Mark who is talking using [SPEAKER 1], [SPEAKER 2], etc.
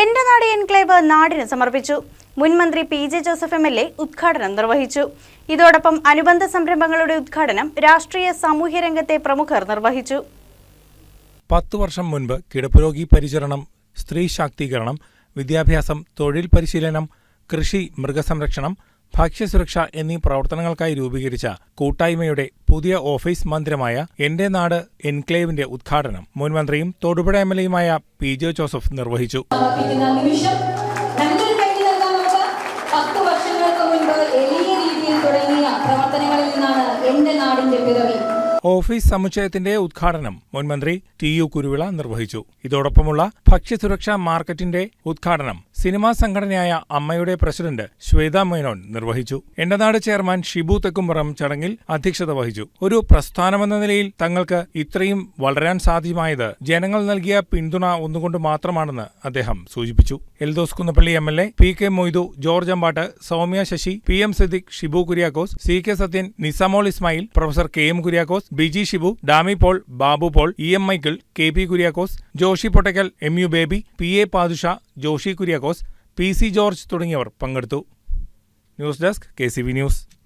[SPEAKER 1] എന്റെ നാട് എൻക്ലേവ് നാടിന് സമർപ്പിച്ചു. മുൻമന്ത്രി P J Joseph M L A ഉദ്ഘാടനം നിർവഹിച്ചു. ഇതോടൊപ്പം അനുബന്ധ സംരംഭങ്ങളുടെ ഉദ്ഘാടനം രാഷ്ട്രീയ സാമൂഹ്യ രംഗത്തെ പ്രമുഖർ നിർവഹിച്ചു.
[SPEAKER 2] പത്തു വർഷം മുൻപ് കിടപ്പുരോഗി പരിചരണം സ്ത്രീ ശാക്തീകരണം വിദ്യാഭ്യാസം തൊഴിൽ പരിശീലനം കൃഷി മൃഗസംരക്ഷണം ഭക്ഷ്യസുരക്ഷ എന്നീ പ്രവർത്തനങ്ങൾക്കായി രൂപീകരിച്ച കൂട്ടായ്മയുടെ പുതിയ ഓഫീസ് മന്ദിരമായ എന്റെ നാട് എൻക്ലേവിന്റെ ഉദ്ഘാടനം മുൻമന്ത്രിയും തൊടുപുഴ എം എൽ എയുമായ പി ജെ ജോസഫ് നിർവഹിച്ചു. ഓഫീസ് സമുച്ചയത്തിന്റെ ഉദ്ഘാടനം മുൻമന്ത്രി ടി യു കുരുവിള നിർവഹിച്ചു. ഇതോടൊപ്പമുള്ള ഭക്ഷ്യസുരക്ഷാ മാർക്കറ്റിന്റെ ഉദ്ഘാടനം സിനിമാ സംഘടനയായ അമ്മയുടെ പ്രസിഡന്റ് ശ്വേത മേനോൻ നിർവഹിച്ചു. എണ്ണനാട് ചെയർമാൻ ഷിബു തെക്കുംപുറം ചടങ്ങിൽ അധ്യക്ഷത വഹിച്ചു. ഒരു പ്രസ്ഥാനമെന്ന നിലയിൽ തങ്ങൾക്ക് ഇത്രയും വളരാൻ സാധ്യമായത് ജനങ്ങൾ നൽകിയ പിന്തുണ ഒന്നുകൊണ്ട് മാത്രമാണെന്ന് അദ്ദേഹം സൂചിപ്പിച്ചു. Eldhose Kunnappilly M L A P K Moidu George Ambattu Soumya Sasi P M Siddique Shibu Kuriakose C K Sathyan Nisamol Ismail professor K M Kuriakose Biji Shibu Dami Paul Babu Paul E M Michael K P Kuriakose Joshi Pottackal M U Baby P A Pathusha Joshi Kuriakose P C George തുടങ്ങിയവർ പങ്കെടുത്തു. News desk K C V news.